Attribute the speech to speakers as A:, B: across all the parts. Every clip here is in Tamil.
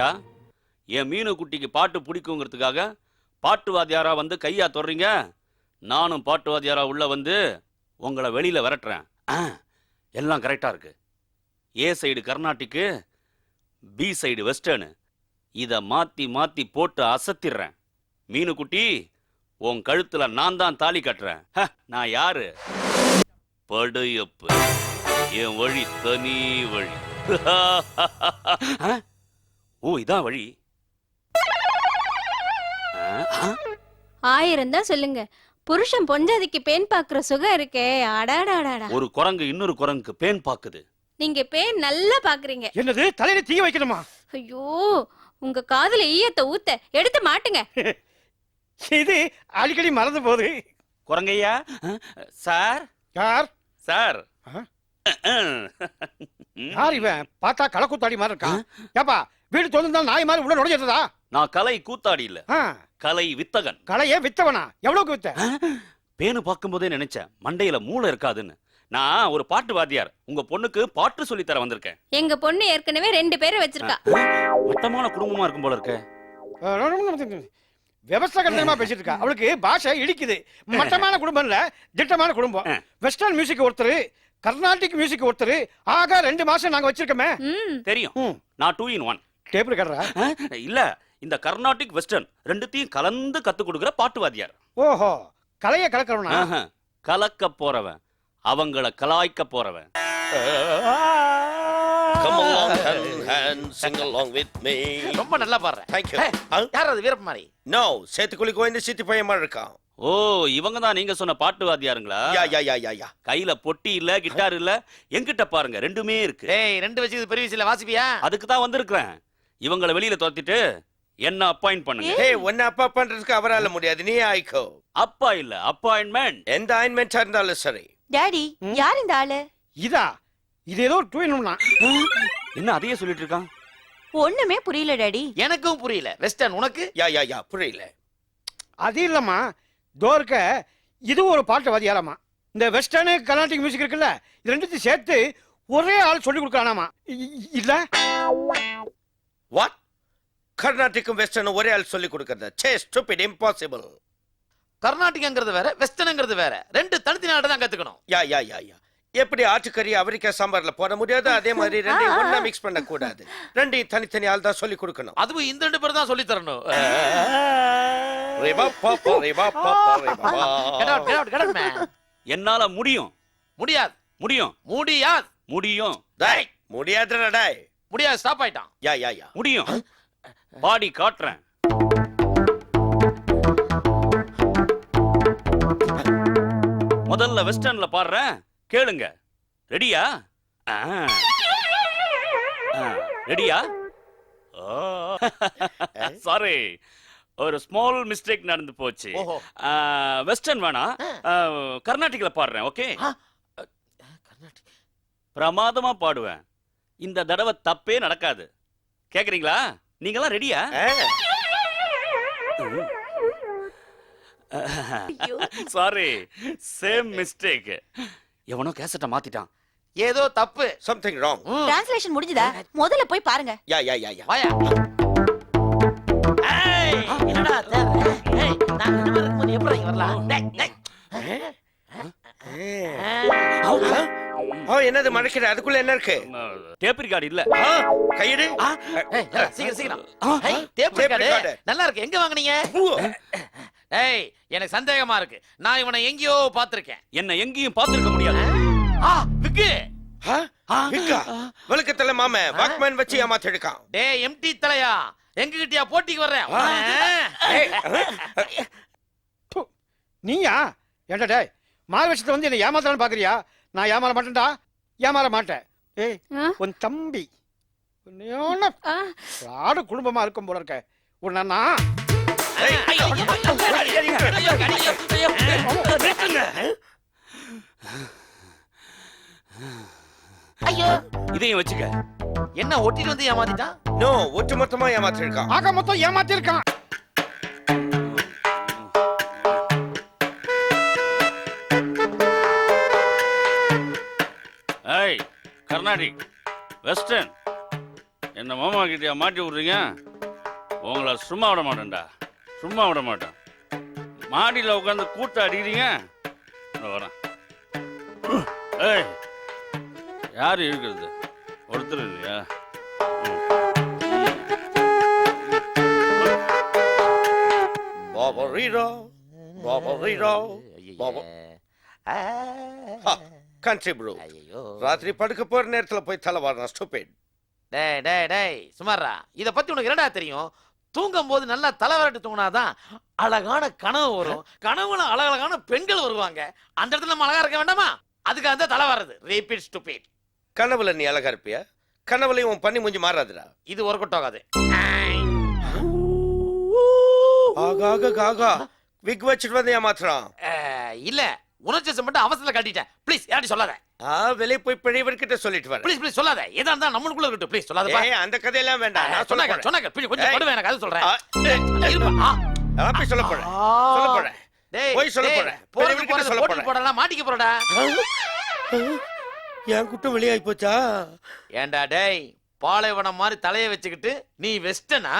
A: ஏண்டா என் மீனு குட்டிக்கு பாட்டு பிடிக்குங்கிறதுக்காக பாட்டு வாத்தியாரா வந்து கையா தொடுறீங்க? நானும் பாட்டு வாத்தியாரா உள்ள வந்து உங்களை வெளியில விரட்டுறேன். ஆ, எல்லாம் கரெக்டா இருக்கு. ஏ சைடு கர்நாட்டிக்கு பி சைடு வெஸ்டர்னு இதை மாத்தி மாத்தி போட்டு அசத்திடுறேன். மீனு குட்டி உன் கழுத்துல நான் தான் தாலி கட்டுறேன். ஹ, நான் யாரு? படையப்பு. என் வழி தனி வழி. ஓ இதான் வழி. ஆ, ஆ,
B: ஆயிரம் தான் சொல்லுங்க. புருஷன் பொஞ்சாதிக்கு பேன் பாக்குற சுகம் இருக்கே. அடாடாடாடா.
A: ஒரு குரங்கு இன்னொரு குரங்குக்கு பேன் பாக்குது.
B: நீங்க பேன் நல்லா பாக்குறீங்க.
C: என்னது? தலையில தீ வைக்கணுமா?
B: ஐயோ உங்க காதுல ஈயத்தை ஊத்த எடுத்து மாட்டுங்க.
C: இது அடிக்கடி மறந்து போகுது.
A: குரங்கையா? சார்?
C: யார்?
A: சார்.
C: யார் இவன்? பார்த்தா களக்கூத்தாடி மாதிரி இருக்கான். ஏப்பா வீடு திறந்தா நாய் மாதிரி உள்ள நுழைஞ்சதா
A: நான் கலை கூத்தாடி இல்ல கலை வித்தகன்.
C: களையே வித்தவனா? எவ்வளவுக்கு வித்த?
A: பேனு பார்க்கும்போதே நினைச்சேன் மண்டையில மூளை இருக்காதுன்னு. நான் ஒரு பாட்டு வாத்தியார் உங்க பொண்ணுக்கு பாட்டு சொல்லித் தர வந்திருக்கேன்.
B: எங்க பொண்ணு ஏற்கனவே ரெண்டு பேரை வச்சிருக்கா.
A: மட்டமான குடும்பமா இருக்கும் போல இருக்க.
C: விவசாய கட்டணமா பேசிட்டு இருக்கா. அவளுக்கு பாஷை இடிக்குது. மட்டமான குடும்பம் இல்ல திட்டமான குடும்பம். வெஸ்டர்ன் மியூசிக் ஒருத்தர் கர்நாடிக் மியூசிக் ஒருத்தர் ஆக ரெண்டு மாசம் நாங்க வச்சிருக்கோமே.
B: ம்.
A: தெரியும். நான் டூ இன் ஒன்
C: டேபிள் கட்டுறா
A: இல்ல இந்த கர்நாடிக் வெஸ்டர்ன் ரெண்டுத்தையும் கலந்து கத்து கொடுக்குற பாட்டு வாத்தியார்
C: ஓஹோ கலையை கலக்கிறவனா?
A: கலக்க போறவன் அவங்கள கலாய்க்க போறவன்.
D: Come along, sing with me.
E: ரொம்ப நல்லா பாடுறேன்.
D: Thank you.
E: யார் அது வீரகுமாரி?
D: No, சேத்துக்குழி கோயந்து சித்தி பையன் மாதிரி இருக்கான்
A: ஓ இவங்க தான் நீங்க சொன்ன பாட்டு வாத்தியாருங்களா
D: யா யா யா யா யா.
A: கையில பொட்டி இல்ல கிட்டார் இல்ல என்கிட்ட பாருங்க ரெண்டுமே இருக்கு.
E: டேய் ரெண்டு வச்சுக்கு பெரிய விஷயம் வாசிப்பியா?
A: அதுக்கு தான் வந்திருக்கிறேன். இவங்கள வெளியில துரத்திட்டு என்ன அப்பாயிண்ட் பண்ணுங்க?
D: ஹே உன்னை அப்பா பண்றதுக்கு அவரால முடியாது. நீ ஆயிக்கோ.
A: அப்பா இல்ல அப்பாயின்மெண்ட்
D: எந்த ஆயின்மெண்டா இருந்தாலும் சரி.
F: டாடி யார் இந்த ஆளு?
C: இதா? இது ஏதோ டூ
A: என்ன அதையே சொல்லிட்டு இருக்கான்?
F: ஒண்ணுமே புரியல டாடி
E: எனக்கும் புரியல. வெஸ்டர்ன் உனக்கு?
D: யா யா யா புரியல.
C: அது இல்லம்மா. தோர்க்க இது ஒரு பாட்டு வாதியாரம்மா இந்த வெஸ்டர்னு கர்நாடிக் மியூசிக் இருக்குல்ல இது ரெண்டுத்தையும் சேர்த்து ஒரே ஆள் சொல்லி இ- இல்ல?
D: வாட் கர்நாடிக்கும் வெஸ்டர்னும் ஒரே ஆள் சொல்லி கொடுக்கறது. சே ஸ்டூபிட் இம்பாசிபிள்
E: கர்நாடிக்ங்கிறது வேற வெஸ்டர்னுங்கிறது வேற. ரெண்டு தனித்தனி நாடு தான் கத்துக்கணும்.
D: யா யா யா யா. எப்படி ஆட்டுக்கறி அவரிக்காய் சாம்பார்ல போட முடியாது அதே மாதிரி ரெண்டையும் ஒண்ணா மிக்ஸ் பண்ண கூடாது ரெண்டையும் தனித்தனி ஆள் தான் சொல்லி கொடுக்கணும்.
E: அதுவும் இந்த ரெண்டு பேரும் தான் சொல்லி தரணும்.
A: என்னால முடியும்.
E: முடியாது.
A: முடியும்.
E: முடியாது.
A: முடியும்.
D: டேய் முடியாதுடா டேய்.
E: முடியாது ஸ்டாப் ஆயிட்டான்.
D: யா யா யா.
A: முடியும். பாடி காட்டுறேன். முதல்ல வெஸ்டர்ன்ல பாடுறேன். கேளுங்க. ரெடியா ரெடியா சாரி ஒரு ஸ்மால் மிஸ்டேக் நடந்து போச்சு. வெஸ்டர்ன் வேணாம் கர்நாடிக்ல பாடுறேன் ஓகே. பிரமாதமா பாடுவேன். இந்த தடவை தப்பே நடக்காது. கேக்குறீங்களா? நீங்களாம் ரெடியா. சாரி சேம் மிஸ்டேக் எவனோ கேசட்ட மாத்திட்டான்.
E: ஏதோ தப்பு.
D: Something wrong.
F: டிரான்ஸ்லேஷன் முடிஞ்சதா? முதல்ல போய் பாருங்க.
D: யா யா யா யா.
E: வாயா. ஏய், என்னடா தேவை? ஏய், நான் மாதிரி இருக்கும்போது எப்படி வரலாம்? டேய், டேய்.
D: ஓ என்னது மழைக்கிற அதுக்குள்ள என்ன இருக்கு?
A: டேப் ரெக்கார்டு இல்ல.
D: கையெடு.
E: சீக்கிரம் சீக்கிரம். டேப். ரெக்கார்டு. நல்லா இருக்கு. எங்க வாங்குனீங்க. ஏய் எனக்கு சந்தேகமா இருக்கு. நான் இவனை எங்கேயோ பாத்திருக்கேன்
A: என்ன எங்கேயும் பார்த்திருக்க முடியாது.
E: ஆ விக்கு.
D: வழுக்கத்துல மாம வாக்மேன் வச்சு ஏமாத்தி எடுக்கான்
E: டேய் எம்டி தலையா? எங்க கிட்டயா போட்டிக்கு வர்றேன்
C: நீயா? ஏன்டா டேய் மாறு விஷயத்தை வந்து என்ன ஏமாத்தலாம்னு பாக்குறியா? நான் ஏமாற மாட்டேன்டா ஏமாற மாட்டேன் ஏய்? உன் தம்பி ஆடு குடும்பமா இருக்கும் போல இருக்க உன்னை நான்
F: ஐயோ
A: இதையும் வச்சுக்க
E: என்ன ஒட்டிட்டு வந்து ஏமாத்திட்டான்
D: நோ ஒட்டு மொத்தமா ஏமாத்தி இருக்கான்
C: ஆக மொத்தம் ஏமாத்தி
A: கர்நாடிக் வெஸ்டர்ன் என்ன மாமா கிட்டயா மாட்டி விட்றீங்க? உங்களை சும்மா விட மாட்டேன்டா. சும்மா விட மாட்டேன். மாடியில் உட்காந்து கூட்ட அடிக்கிறீங்க? வரேன். ஏய் யார் இருக்கிறது? ஒருத்தர் இல்லையா?
D: பாபா ரீரோ பாபா ரீரோ பாபா கண்ட்ரி ப்ரோ
E: ஐயோ
D: ராத்திரி படுக்க போற நேரத்துல போய் தலை வாரணம் ஸ்டூபிட்
E: டேய் டேய் டேய் சுமாரா இத பத்தி உனக்கு என்னடா தெரியும்? தூங்கும் போது நல்லா தலைவரட்டு தூங்கினாதான் அழகான கனவு வரும். கனவுல அழகழகான பெண்கள் வருவாங்க. அந்த இடத்துல நம்ம அழகா இருக்க வேண்டாமா? அதுக்கு அந்த தலை வர்றது. ரிப்பீட் ஸ்டூபிட்
D: கனவுல நீ அழகா இருப்பியா? கனவுலையும் உன் பண்ணி மூஞ்சி மாறாதுடா.
E: இது ஒர்க் அவுட் ஆகாது.
D: ஆகாக காகா. விக் வச்சுட்டு வந்து ஏமாத்துறான்.
E: இல்ல. உணர்ச்சி மட்டும் அவசரத்துல காட்டிட்டேன். ப்ளீஸ் யார்ட்டி சொல்லாத?
D: வெளியே போய் பெரியவர்கிட்ட சொல்லிட்டு வரேன்.
E: ப்ளீஸ் ப்ளீஸ் சொல்லாத. எதா இருந்தா நம்மளுக்குள்ள இருக்கட்டும். ப்ளீஸ் சொல்லாதப்பா.
D: ஏய் அந்த கதையெல்லாம் வேண்டாம். நான்
E: சொன்னாங்க சொன்னாங்க. please, கொஞ்சம். படுவேன் எனக்கு அது சொல்றேன்.
D: போய் சொல்ல போறேன். சொல்ல போறேன்.
E: டேய்,
D: போய் சொல்ல போறேன். பெரியவர்கிட்ட சொல்ல போறேன்.
E: போடலாம் மாட்டிக்க போறடா.
D: என் குட்டம் வெளியாகி போச்சா?
E: ஏன்டா டேய் பாலைவனம் மாதிரி தலைய வச்சுக்கிட்டு நீ வெஸ்டனா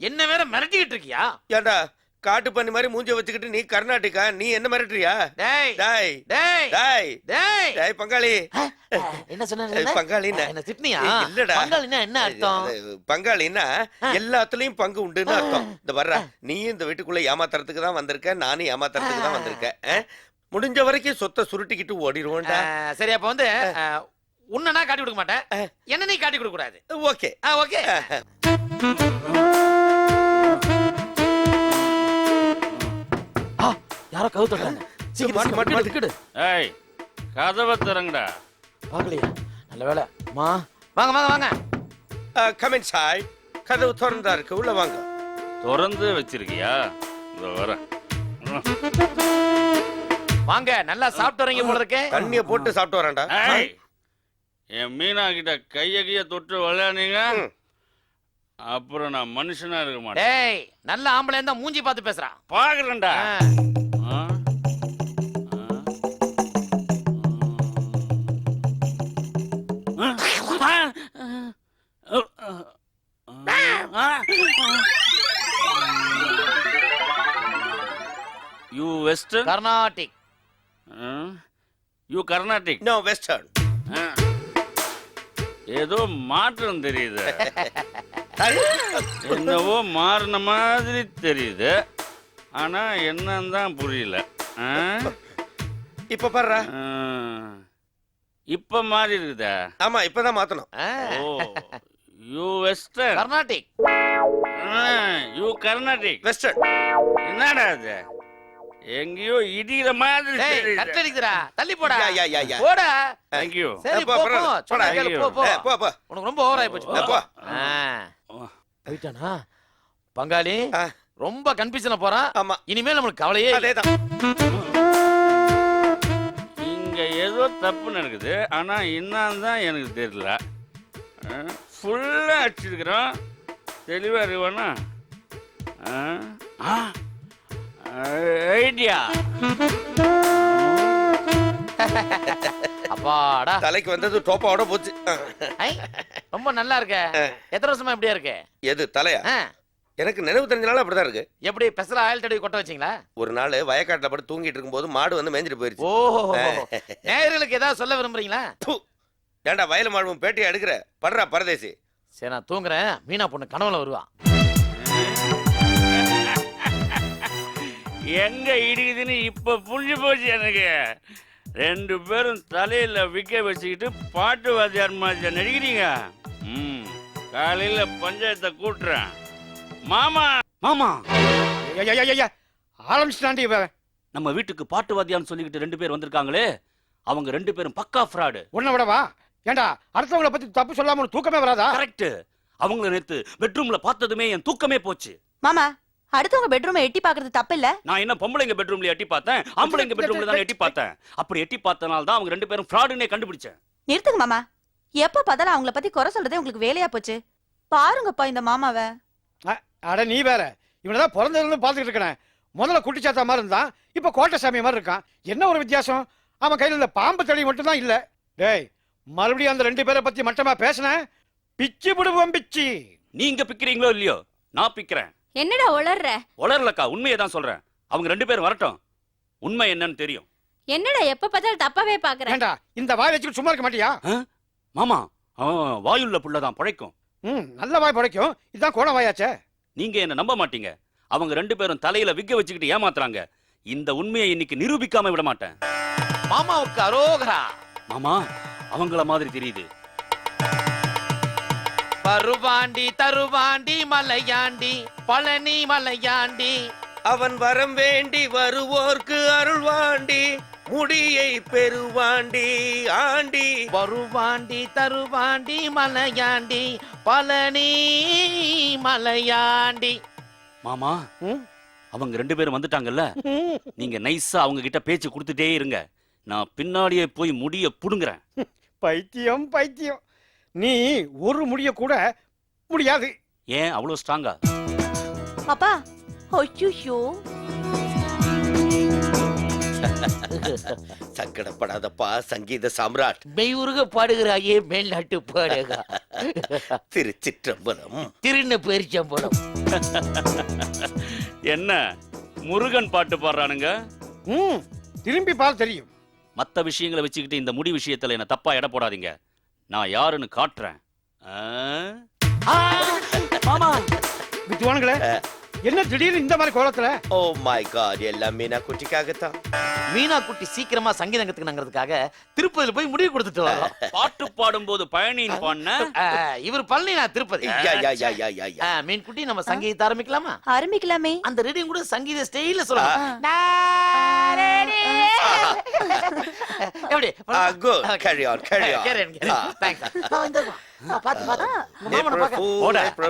E: என்ன வேற மிரட்டிக்கிட்டு இருக்கியா?
D: ஏன்டா காட்டு பண்ணி மாதிரி மூஞ்ச வச்சுக்கிட்டு நீ கர்நாடகா நீ என்ன மிரட்டுறியா?
E: டேய்
D: டாய்
E: டேய்
D: டாய்
E: டேய்.
D: டாய் பங்காளி.
E: என்ன சொன்ன
D: ஏய், பங்காளின்னா
E: என்ன? திட்னியா
D: இல்லடா.
E: பங்காளின்னா என்ன அர்த்தம்?
D: அது, பங்காளின்னா எல்லாத்துலயும் பங்கு உண்டுன்னு அர்த்தம். இந்த வர்ற நீ இந்த வீட்டுக்குள்ள ஏமாத்துறதுக்கு தான் வந்திருக்க நானும் ஏமாத்துறதுக்கு தான் வந்திருக்கேன்? முடிஞ்ச வரைக்கும் சொத்தை சுருட்டிக்கிட்டு ஓடிடுவோம்டா.
E: சரி அப்ப வந்து அஹ், உன்னை நான் காட்டி கொடுக்க மாட்டேன். என்ன நீ காட்டி கொடுக்க கூடாது.
D: ஓகே.
E: ஓகே. யாரோ கவு தொட்டாங்க சீக்கிரம்
D: மாட்டு, மாட்டு, மாட்டு.
E: கிடு
A: ஏய் கதவை திறங்கடா.
E: நல்ல வேலை. மா வாங்க வாங்க வாங்க.
D: கமெண்ட் சாய் கதவு திறந்தா இருக்கு. உள்ள வாங்க.
A: திறந்து வச்சிருக்கியா? ம்.
E: வாங்க நல்லா சாப்பிட்டு வரீங்க போல இருக்கே.
D: தண்ணிய போட்டு சாப்பிட்டு வரேன்டா.
A: ஏய், என் மீனா கிட்ட கைய கைய தொட்டு விளையாடுனீங்க?
D: ம்.
A: அப்புறம் நான் மனுஷனா இருக்க மாட்டேன்.
E: நல்ல ஆம்பளை இருந்தா மூஞ்சி பார்த்து பேசுறான்
A: பாக்குறேன்டா. You western
E: Carnatic
A: you Carnatic
D: no western
A: ஏதோ மாற்றம் தெரியுது. என்னவோ மாறின மாதிரி தெரியுது. ஆனா என்னன்னு தான் புரியல. ஆ?
D: இப்ப பாருடா.
A: ஆ. இப்ப மாறி இருக்குதா
D: ஆமா இப்பதான் மாத்தணும்.
A: You western
E: Carnatic
A: you Carnatic
D: western
A: என்னடா இது? எங்கேயோ இடிக்கிற மாதிரி
E: கட்டடிக்குதுடா தள்ளி போடா.
D: யா, யா, யா.
E: போடா. சரி
D: போ,
E: போ
D: போ,
E: போ.
D: போடா.
E: சொன்னா கேளு போ போ.
D: போ போ.
E: உனக்கு ரொம்ப ஓவர் ஆயி போச்சு
D: போ.
E: போயிட்டானா? பங்காளி. ரொம்ப கன்ஃபியூஷன்ல போறான்
D: ஆமா.
E: இனிமேல் நம்மளுக்கு கவலையே இல்ல.
D: அதேதான்.
A: இங்க ஏதோ தப்பு நடக்குது. ஆனா என்னன்னு தான் எனக்கு தெரியல. ஃபுல்லா அடிச்சிருக்கிறோம். தெளிவா இருக்குவானா ஐடியா.
E: அப்பாடா.
D: தலைக்கு வந்தது டோப்பாவோட போச்சு.
E: ஐ, ரொம்ப நல்லா இருக்க. எத்தனை வருஷமா இப்படியா இருக்கு?
D: எது தலையா?
E: ஆ,
D: எனக்கு நினைவு தெரிஞ்ச நாள் அப்படிதான் இருக்கு.
E: எப்படி பெசல ஆயில் தடவி கொட்ட வச்சீங்களா?
D: ஒரு நாள் வயக்காட்டுல படுத்து தூங்கிட்டு இருக்கும்போது மாடு வந்து மேய்ஞ்சிட்டு போயிருச்சு.
E: ஓஹோ. நேயர்களுக்கு ஏதாவது சொல்ல விரும்புறீங்களா?
D: ஏன்டா வயல் மாழ்வும் பேட்டியை எடுக்கிற படுறா பரதேசி.
E: சரி நான் தூங்குறேன். மீனா பொண்ணு கனவுல வருவா.
A: எங்க இடிக்குதுன்னு இப்ப புரிஞ்சு போச்சு எனக்கு. ரெண்டு பேரும் தலையில விக்க வச்சுக்கிட்டு பாட்டு வாத்தியார் மாதிரி நடிக்கிறீங்க. ம் காலையில பஞ்சாயத்தை கூட்டுறேன். மாமா! மாமா!
C: ஆரம்பிச்சுட்டாண்டி
A: நம்ம வீட்டுக்கு பாட்டு வாத்தியார்னு சொல்லிக்கிட்டு ரெண்டு பேர் வந்திருக்காங்களே அவங்க ரெண்டு பேரும் பக்கா ஃப்ராடு.
C: உன்னை விடவா? ஏண்டா அடுத்தவங்கள பத்தி தப்பு சொல்லாம தூக்கமே வராதா?
A: கரெக்ட் அவங்கள நேத்து பெட்ரூம்ல பார்த்ததுமே என் தூக்கமே போச்சு.
F: மாமா அடுத்தவங்க பெட்ரூமை எட்டி பாக்குறது தப்பு இல்ல
A: நான் என்ன பொம்பளைங்க பெட்ரூம்ல எட்டி பார்த்தேன் ஆம்பளைங்க பெட்ரூம்ல தான் எட்டி பார்த்தேன். அப்படி எட்டி பார்த்தனால தான் அவங்க ரெண்டு பேரும் ஃப்ராடுன்னே கண்டுபிடிச்சேன்.
F: நிறுத்துங்க மாமா. எப்ப பார்த்தாலும் அவங்கள பத்தி குறை சொல்றதே உங்களுக்கு வேலையா போச்சு. பாருங்கப்பா இந்த மாமாவை.
C: அட நீ வேற. இவனதான் பிறந்ததுல இருந்து பாத்துக்கிட்டு இருக்கேன் முதல்ல குட்டிச்சாத்தா மாதிரி இருந்தான் இப்ப கோட்டை சாமி மாதிரி இருக்கான். என்ன ஒரு வித்தியாசம்? அவன் கையில இந்த பாம்பு தடி மட்டும் தான் இல்ல. டேய் மறுபடியும் அந்த ரெண்டு பேரை பத்தி மட்டமா பேசினேன் பிச்சு விடுவோம் பிச்சி.
A: நீங்க பிக்கிறீங்களோ இல்லையோ நான் பிக்கிறேன்.
B: என்னடா உளர்ற?
A: உளரலக்கா உண்மையை தான் சொல்றேன். அவங்க ரெண்டு பேரும் வரட்டும். உண்மை என்னன்னு தெரியும்.
B: என்னடா எப்ப பார்த்தாலும் தப்பாவே பாக்குற
C: ஏண்டா இந்த வாய் வச்சுட்டு சும்மா இருக்க மாட்டியா?
A: மாமா அவன் வாயுள்ள புள்ளதான் பழைக்கும்.
C: ம் நல்ல வாய் படைக்கும் இதுதான் கோண வாயாச்சே.
A: நீங்க என்ன நம்ப மாட்டீங்க? அவங்க ரெண்டு பேரும் தலையில விக்க வச்சுக்கிட்டு ஏமாத்துறாங்க. இந்த உண்மையை இன்னைக்கு நிரூபிக்காம விட மாட்டேன்.
E: மாமாவுக்கு அரோகரா.
A: மாமா அவங்கள மாதிரி தெரியுது.
E: பருவாண்டி தருவாண்டி மலையாண்டி பழனி மலையாண்டி.
D: அவன் வரம் வேண்டி வருவோர்க்கு அருள்வாண்டி முடியை பெறுவாண்டி ஆண்டி.
E: வருவாண்டி தருவாண்டி மலையாண்டி பழனி மலையாண்டி.
A: மாமா? அவங்க ரெண்டு பேரும் வந்துட்டாங்கல்ல. நீங்க நைஸா அவங்க கிட்ட பேச்சு கொடுத்துட்டே இருங்க. நான் பின்னாடியே போய் முடிய புடுங்குறேன்.
C: பைத்தியம் பைத்தியம். நீ ஒரு முடிய கூட முடியாது.
A: ஏன் அவ்வளவு ஸ்ட்ராங்கா
F: அப்பா ஐயோ
D: சங்கடப்படாதப்பா சங்கீத சாம்ராட்.
G: மெய்யுருக பாடுகிறாயே மேல்நாட்டு பாடகா.
D: திருச்சிற்றம்பலம்.
G: திருந பேரிச்சம்பலம்
A: என்ன முருகன் பாட்டு பாடுறானுங்க?
C: ம் திரும்பி பார் தெரியும்.
A: மத்த விஷயங்களை வச்சுக்கிட்டு இந்த முடி விஷயத்துல என்ன தப்பா எடை போடாதீங்க. நான் யாருன்னு காட்டுறேன். ஆ? மாமா
C: வித்துவானுங்களே என்ன திடீர்னு இந்த மாதிரி கோலத்துல
D: ஓ மை காட் எல்லாம் மீனா குட்டிக்காகத்தான்
E: மீனா குட்டி சீக்கிரமா சங்கீதங்கத்துக்கு நங்கிறதுக்காக திருப்பதியில போய் முடிவு கொடுத்துட்டு வரோம்
A: பாட்டு பாடும்போது பழனின்னு பாடின
E: இவர் பழனி நான் திருப்பதி மீன் குட்டி நம்ம சங்கீதத்தை ஆரம்பிக்கலாமா
F: ஆரம்பிக்கலாமே
E: அந்த ரீடிங் கூட சங்கீத ஸ்டைல்ல சொல்லலாம் எப்படி
D: Ah, good. Carry on, carry on.
E: Carry on, carry on.
D: Ah.
E: Thanks. ஆ, இந்த வா. ஆ, பாத்து, பாத்து. மாமனை.
D: Fool,
E: ஓட. வா,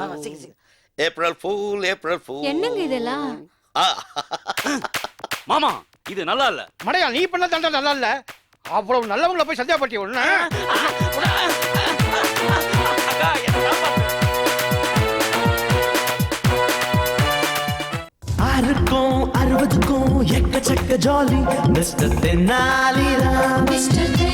E: வா, சீக்கிரம், சீக்கிரம்.
D: April Fool, April Fool.
B: என்னங்க இதெல்லாம்?
A: மாமா இது நல்லா இல்ல
C: மடையா நீ பண்ண தண்டை நல்லா இல்ல அவ்வளவு நல்லவங்கள போய் சந்தியாப்பட்டி ஒண்ணு.
H: ஆறுக்கும் அறுபதுக்கும் எக்கச்சக்க ஜாலி மிஸ்டர் தென்னாலிராம் யாருக்கும்